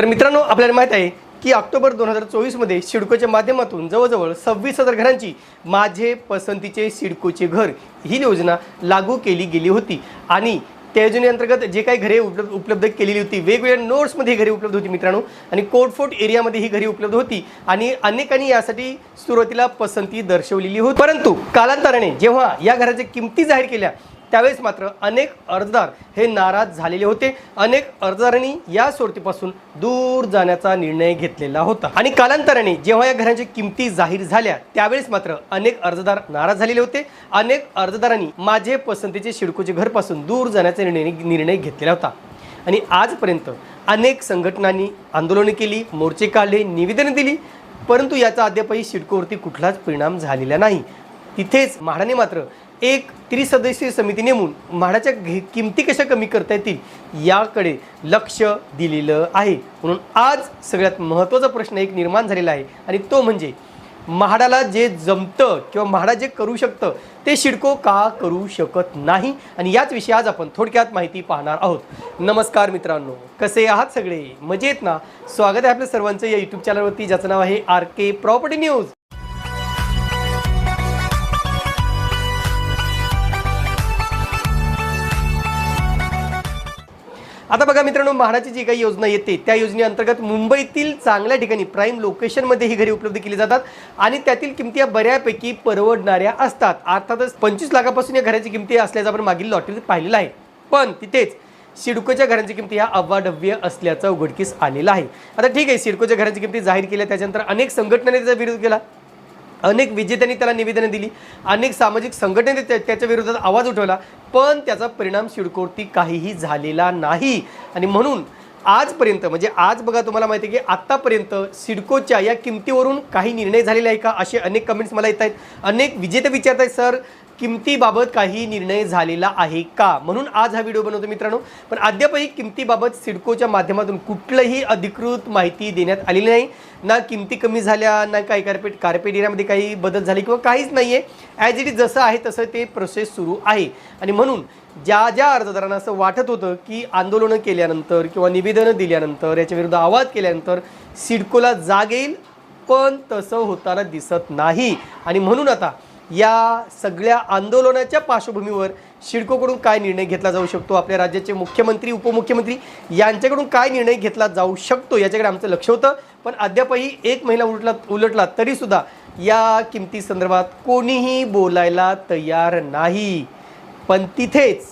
तर मित्रांनो आपल्याला माहीत आहे की ऑक्टोबर दोन हजार चोवीसमध्ये सिडकोच्या माध्यमातून जवळजवळ सव्वीस हजार घरांची माझे पसंतीचे सिडकोचे घर ही योजना लागू केली गेली होती. आणि त्या योजनेअंतर्गत जे काही घरे उपलब्ध उपलब्ध केलेली होती वेगवेगळ्या नोट्समध्ये ही घरे उपलब्ध होती मित्रांनो. आणि कोटफोट एरियामध्ये ही घरे उपलब्ध होती आणि अनेकांनी यासाठी सुरुवातीला पसंती दर्शवलेली होती. परंतु कालांतराने जेव्हा या घराच्या किमती जाहीर केल्या त्यावेळेस मात्र अनेक अर्जदार हे नाराज झालेले होते. अनेक अर्जदारांनी या सोडतीपासून दूर जाण्याचा निर्णय घेतलेला होता. आणि कालांतराने जेव्हा या घरांच्या किमती जाहीर झाल्या त्यावेळेस मात्र अनेक अर्जदार नाराज झालेले होते. अनेक अर्जदारांनी माझे पसंतीचे शिडकोचे घरपासून दूर जाण्याचा निर्णय निर्णय घेतलेला होता. आणि आजपर्यंत अनेक संघटनांनी आंदोलने केली मोर्चे काढले निवेदने दिली परंतु याचा अद्यापही सिडकोवरती कुठलाच परिणाम झालेला नाही. तिथेच म्हाडाने मात्र एक त्रिसदस्यीय समिती नेमून म्हाडाच्या किमती कशा कमी करता येतील याकडे लक्ष दिलेलं आहे. म्हणून आज सगळ्यात महत्त्वाचा प्रश्न एक निर्माण झालेला आहे आणि तो म्हणजे म्हाडाला जे जमतं किंवा म्हाडा जे करू शकतं ते शिडको का करू शकत नाही? आणि याच विषयी आज आपण थोडक्यात माहिती पाहणार आहोत. नमस्कार मित्रांनो कसे आहात सगळे? मजेत ना? स्वागत आहे आपल्या सर्वांचं या यूट्यूब चॅनलवरती ज्याचं नाव आहे आर के प्रॉपर्टी न्यूज. आता बघा मित्रांनो म्हाडाची जी काही योजना येते त्या योजनेअंतर्गत मुंबईतील चांगल्या ठिकाणी प्राईम लोकेशनमध्ये ही घरे उपलब्ध केली जातात आणि त्यातील किमती या बऱ्यापैकी परवडणाऱ्या असतात. अर्थातच पंचवीस लाखापासून या घराची किमती असल्याचं आपण मागील लॉटरीत पाहिलेलं आहे. पण तिथेच सिडकोच्या घरांची किमती ह्या अवाढव्य असल्याचं उघडकीस आलेलं आहे. आता ठीक आहे सिडकोच्या घरांची किमती जाहीर केल्या त्याच्यानंतर अनेक संघटनांनी त्याचा विरोध केला. अनेक विजेत्यांनी त्याला निवेदनं दिली. अनेक सामाजिक संघटनेने त्या- त्याच्या विरोधात आवाज उठवला. पण त्याचा परिणाम सिडकोवरती काहीही झालेला नाही. आणि म्हणून आजपर्यंत म्हणजे आज बघा तुम्हाला माहिती आहे की आत्तापर्यंत सिडकोच्या या किमतीवरून काही निर्णय झालेला आहे का? असे अनेक कमेंट्स मला येत आहेत. अनेक विजेते विचारत आहेत सर किमतीबाबत काही निर्णय झालेला आहे का? म्हणून आज हा व्हिडिओ बनवतो मित्रांनो. पण अद्यापही किमतीबाबत सिडकोच्या माध्यमातून कुठलंही अधिकृत माहिती देण्यात आलेली नाही. ना किमती कमी झाल्या ना काही कार्पेट कार्पेट एरियामध्ये काही बदल झाले किंवा काहीच नाही आहे ॲज इट इज जसं आहे तसं ते प्रोसेस सुरू आहे. आणि म्हणून ज्या ज्या अर्जदारांना असं वाटत होतं की आंदोलनं केल्यानंतर किंवा निवेदनं दिल्यानंतर याच्या विरुद्ध आवाज केल्यानंतर सिडकोला जाग येईल पण तसं होताना दिसत नाही. आणि म्हणून आता या सगळ्या आंदोलनाच्या पार्श्वभूमीवर शिडकोकडून काय निर्णय घेतला जाऊ शकतो? आपल्या राज्याचे मुख्यमंत्री उपमुख्यमंत्री यांच्याकडून काय निर्णय घेतला जाऊ शकतो? याच्याकडे आमचं लक्ष होतं. पण अद्यापही एक महिना उलटला उलटला तरीसुद्धा या किमती संदर्भात कोणीही बोलायला तयार नाही. पण तिथेच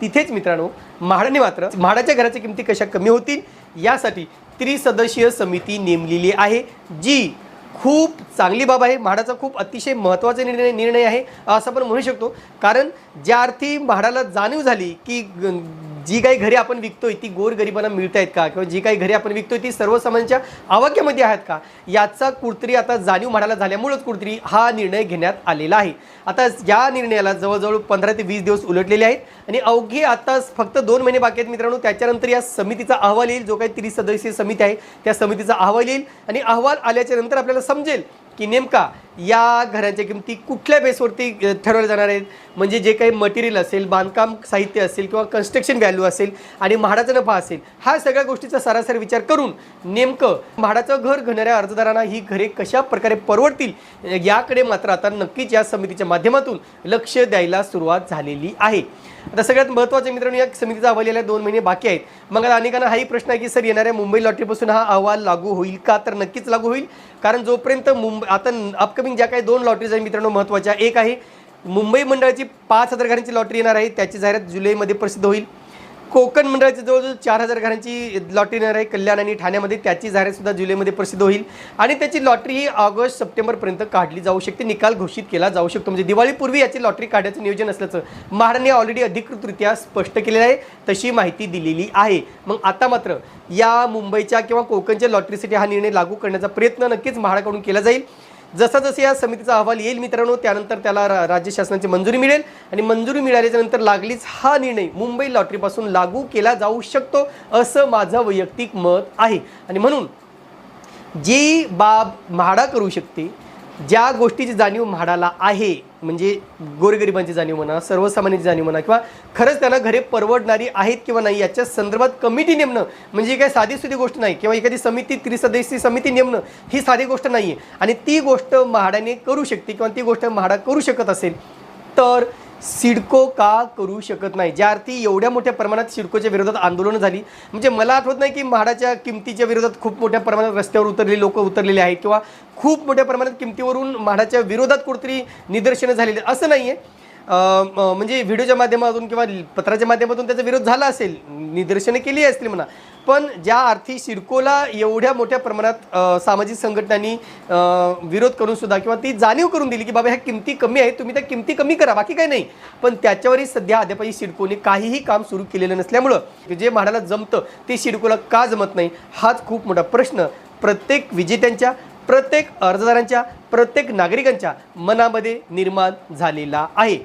तिथेच मित्रांनो म्हाडाने मात्र म्हाडाच्या घराच्या किमती कशा कमी होतील? यासाठी त्रिसदस्यीय समिती नेमलेली आहे जी खूप चांगली बाब आहे. म्हाडाचा खूप अतिशय महत्त्वाचा निर्णय निर्णय आहे. असं आपण म्हणू शकतो. कारण ज्या अर्थी म्हाडाला जाणीव झाली की ग- जी काही घरे आपण विकतोय ती गोरगरिबांना मिळत आहेत का? किंवा जी काही घरे आपण विकतोय ती सर्वसामान्यांच्या आवाक्यामध्ये आहेत का? याचा कुठतरी आता जाणीव म्हाडाला झाल्यामुळंच कुठतरी हा निर्णय घेण्यात आलेला आहे. आता या निर्णयाला जवळजवळ पंधरा ते वीस दिवस उलटलेले आहेत आणि अवघे आता फक्त दोन महिने बाकी आहेत मित्रांनो. त्याच्यानंतर या समितीचा अहवाल येईल. जो काही त्रिसदस्यीय समिती आहे त्या समितीचा अहवाल येईल. आणि अहवाल आल्याच्यानंतर आपल्याला समजेल की नेमका या घराच्या किमती कुठल्या बेसवरती ठरवल्या जाणार आहेत? म्हणजे जे काही मटेरियल असेल बांधकाम साहित्य असेल किंवा कन्स्ट्रक्शन व्हॅल्यू असेल आणि म्हाडाचा नफा असेल ह्या सगळ्या गोष्टीचा सरासरी विचार करून नेमकं म्हाडाचं घर घेणाऱ्या अर्जदारांना ही घरे कशा प्रकारे परवडतील याकडे मात्र आता नक्कीच या समितीच्या माध्यमातून लक्ष द्यायला सुरुवात झालेली आहे. आता सगळ्यात महत्त्वाचं मित्रांनो या समितीचा अहवाल यायला दोन महिने बाकी आहेत. मग आता अनेकांना हाही प्रश्न आहे की सर येणाऱ्या मुंबई लॉटरीपासून हा अहवाल लागू होईल का? तर नक्कीच लागू होईल. कारण जोपर्यंत मुंबई आता अपकमिंग ज्या काही दोन लॉटरीज आहेत मित्रांनो महत्त्वाच्या. एक आहे मुंबई मंडळाची पाच हजार घरांची लॉटरी येणार आहे. त्याची जाहिरात जुलैमध्ये प्रसिद्ध होईल. कोकण मंडळाची जवळजवळ चार हजार घरांची लॉटरी येणार आहे. कल्याण आणि ठाण्यामध्ये त्याची जाहिरातसुद्धा जुलैमध्ये प्रसिद्ध होईल. आणि त्याची लॉटरी ही ऑगस्ट सप्टेंबरपर्यंत काढली जाऊ शकते. निकाल घोषित केला जाऊ शकतो. म्हणजे दिवाळीपूर्वी याची लॉटरी काढण्याचं नियोजन असल्याचं महाराणी ऑलरेडी अधिकृतरित्या स्पष्ट केलेलं आहे. तशी माहिती दिलेली आहे. मग आता मात्र या मुंबईच्या किंवा कोकणच्या लॉटरीसाठी हा निर्णय लागू करण्याचा प्रयत्न नक्कीच महाडाकडून केला जाईल. जसा जसं या समितीचा अहवाल येईल मित्रांनो त्यानंतर त्याला रा- राज्य शासनाची मंजुरी मिळेल आणि मंजुरी मिळाल्याच्या नंतर लागलीच हा निर्णय मुंबई लॉटरीपासून लागू केला जाऊ शकतो असं माझं वैयक्तिक मत आहे. आणि म्हणून जी बाब म्हाडा करू शकते ज्या गोष्टीची जाणीव म्हाडाला आहे म्हणजे गोरगरिबांची जाणीव म्हणा सर्वसामान्यांची जाणीव म्हणा किंवा खरंच त्यांना घरे परवडणारी आहेत किंवा नाही याच्या संदर्भात कमिटी नेमणं म्हणजे काही साधी सुधी गोष्ट नाही किंवा एखादी समिती त्रिसदस्यीय समिती नेमणं ही साधी गोष्ट नाही आहे आणि ती गोष्ट म्हाडाने करू शकते किंवा ती गोष्ट म्हाडा करू शकत असेल तर सिडको का करू शकत नाही? ज्या अर्थी एवढ्या मोठ्या प्रमाणात सिडकोच्या विरोधात आंदोलनं झाली. म्हणजे मला आठवत नाही की म्हाडाच्या किमतीच्या विरोधात खूप मोठ्या प्रमाणात रस्त्यावर उतरलेले लोक उतरलेले आहेत किंवा खूप मोठ्या प्रमाणात किमतीवरून म्हाडाच्या विरोधात कुठेतरी निदर्शनं झालेली असं नाही आहे म्हणजे व्हिडिओच्या माध्यमातून किंवा पत्राच्या माध्यमातून त्याचा विरोध झाला असेल निदर्शनं केली असतील म्हणा. पण ज्या अर्थी सिडकोला एवढ्या मोठ्या प्रमाणात सामाजिक संघटनांनी विरोध करून सुद्धा किंवा ती जाणीव करून दिली की बाबा ह्या किमती कमी आहेत तुम्ही त्या किमती कमी करा बाकी काही नाही. पण त्याच्यावरही सध्या अद्यापही सिडकोने काहीही काम सुरू केलेलं नसल्यामुळं जे म्हाडाला जमतं ते सिडकोला का जमत नाही हाच खूप मोठा प्रश्न. प्रत्येक विजेत्यांच्या प्रत्येक अर्जदारांच्या प्रत्येक नागरिकांच्या मनामध्ये निर्माण झालेला आहे.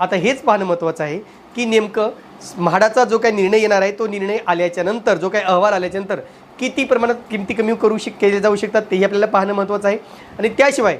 आता हेच पाहणं महत्त्वाचं आहे की नेमकं म्हाडाचा जो काही निर्णय येणार आहे तो निर्णय आल्याच्यानंतर जो काही अहवाल आल्याच्यानंतर किती प्रमाणात किमती कमी करू शक केले जाऊ शकतात तेही आपल्याला पाहणं महत्त्वाचं आहे. आणि त्याशिवाय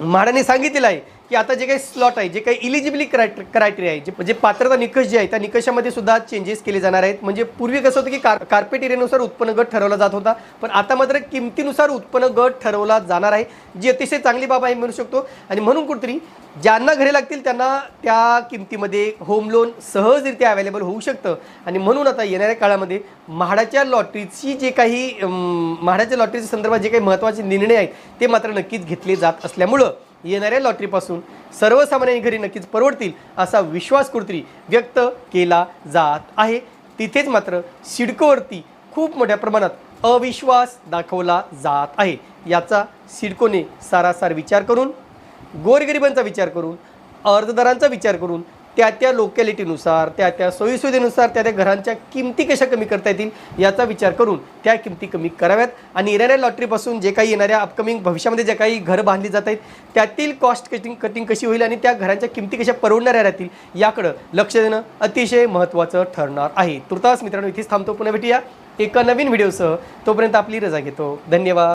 म्हाडाने सांगितलेलं आहे की आता जे काही स्लॉट आहे जे काही इलिजिबिली क्रायटे क्रायटेरिया आहे जे म्हणजे पात्रता निकष जे आहे त्या निकषामध्ये सुद्धा चेंजेस केले जाणार आहेत. म्हणजे पूर्वी कसं होतं की कार कार्पेट एरियानुसार उत्पन्न गट ठरवला जात होता पण आता मात्र किमतीनुसार उत्पन्न गट ठरवला जाणार आहे जी अतिशय चांगली बाब आहे म्हणू शकतो. आणि म्हणून कुठेतरी ज्यांना घरे लागतील त्यांना त्या किमतीमध्ये होम लोन सहजरित्या अवेलेबल होऊ शकतं. आणि म्हणून आता येणाऱ्या काळामध्ये म्हाडाच्या लॉटरीची जे काही म्हाडाच्या लॉटरीच्या संदर्भात जे काही महत्त्वाचे निर्णय आहेत ते मात्र नक्कीच घेतले जात असल्यामुळं येणाऱ्या लॉटरीपासून सर्वसामान्यांनी घरी नक्कीच परवडतील असा विश्वास कुठेतरी व्यक्त केला जात आहे. तिथेच मात्र सिडकोवरती खूप मोठ्या प्रमाणात अविश्वास दाखवला जात आहे. याचा सिडकोने सारासार विचार करून गोरगरिबांचा विचार करून अर्जदारांचा विचार करून त्या त्या लोकॅलिटीनुसार त्या त्या सोयीसुविधेनुसार त्या त्या घरांच्या किमती कशा कमी करता येतील याचा विचार करून त्या किमती कमी कराव्यात. आणि येणाऱ्या लॉटरीपासून जे काही येणाऱ्या अपकमिंग भविष्यामध्ये जे काही घरं बांधली जात आहेत त्यातील कॉस्ट कटिंग कटिंग कशी होईल आणि त्या घरांच्या किमती कशा परवडणाऱ्या राहतील याकडं लक्ष देणं अतिशय महत्त्वाचं ठरणार आहे. तुर्तास मित्रांनो इथेच थांबतो. पुन्हा भेटूया एका नवीन व्हिडिओसह. तोपर्यंत आपली रजा घेतो. धन्यवाद.